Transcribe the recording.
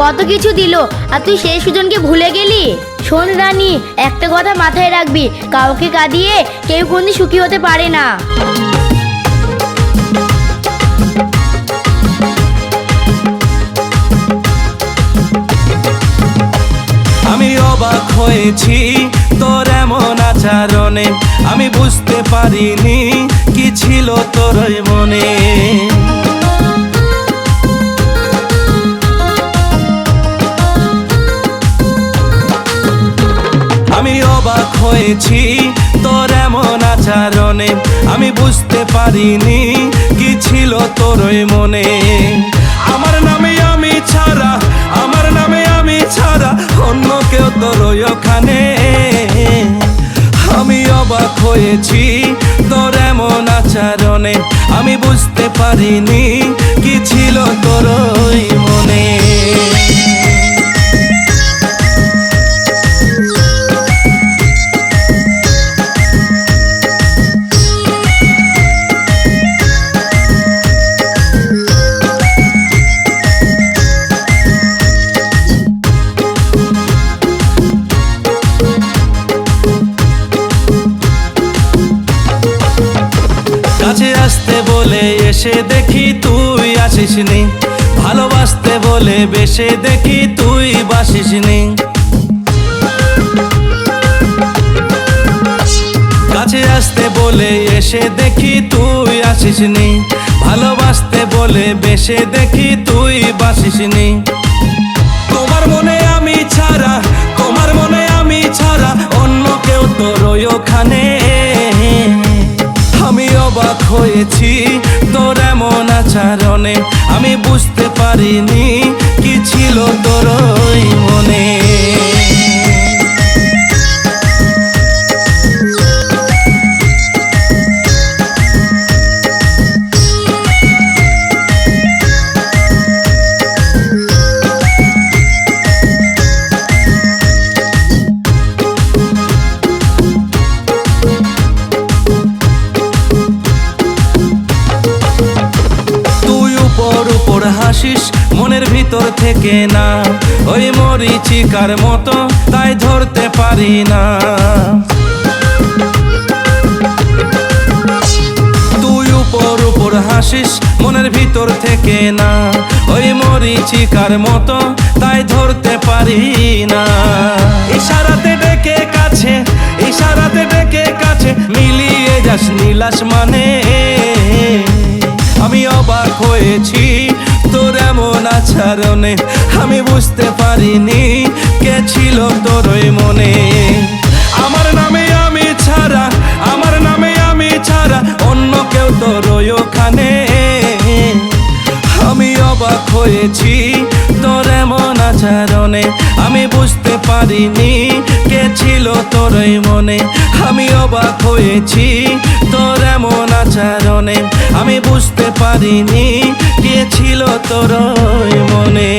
কত কিছু দিল, আর তুই সেই সুজনকে ভুলে গেলি? শোন রানী, একটা কথা মাথায় রাখবি, কাউকে কাঁদিয়ে কেউ কোনদিন সুখী হতে পারে না। আমি অবাক হয়েছি তোর এমন আচরণে। আমি বুঝতে পারিনি, কি ছিল তোর মনে। হয়েছি তোর এমন আচরণে আমি বুঝতে পারিনি কি ছিল তোর মনে। আমার নামে আমি ছাড়া, আমার নামে আমি ছাড়া অন্য কেউ তোর ওখানে। আমি অবাক হয়েছি, তোর এমন আচরণে আমি বুঝতে পারিনি কি ছিল তোর মনে। বলে এসে দেখি তুই আসিসনি। ভালোবাসতে বলে বেশে দেখি তুই বাসিসনি। কাছে আসতে বলে এসে দেখি তুই আসিসনি। ভালোবাসতে বলে বেশে দেখি তুই বাসিসনি। হয়েছি। তোর এমন আচরণে আমি বুঝতে পারিনি। মনের ভিতর থেকে না। ওই মরিচিকার মতো তাই ধরতে পারি না। তুই উপর উপর হাসিস মনের ভিতর থেকে না। ওই মরিচিকার মতো তাই ধরতে পারি না। ইশারাতে ডেকে কাছে, ইশারাতে ডেকে কাছে, মিলিয়ে যাস নীলাস মানে এমন আচরণে আমি বুঝতে পারিনি কে ছিল তোর ওই মনে। আমার নামে আমি ছাড়া, আমার নামে আমি ছাড়া অন্য কেউ তোর ওই ওখানে। আমি অবাক হয়েছি তোর এমন আচরণে, আমি বুঝতে পারিনি কে ছিল তোর ওই মনে। আমি অবাক হয়েছি তোর এমন আচরণে আমি বুঝতে পারিনি কে ছিল তোর মনে?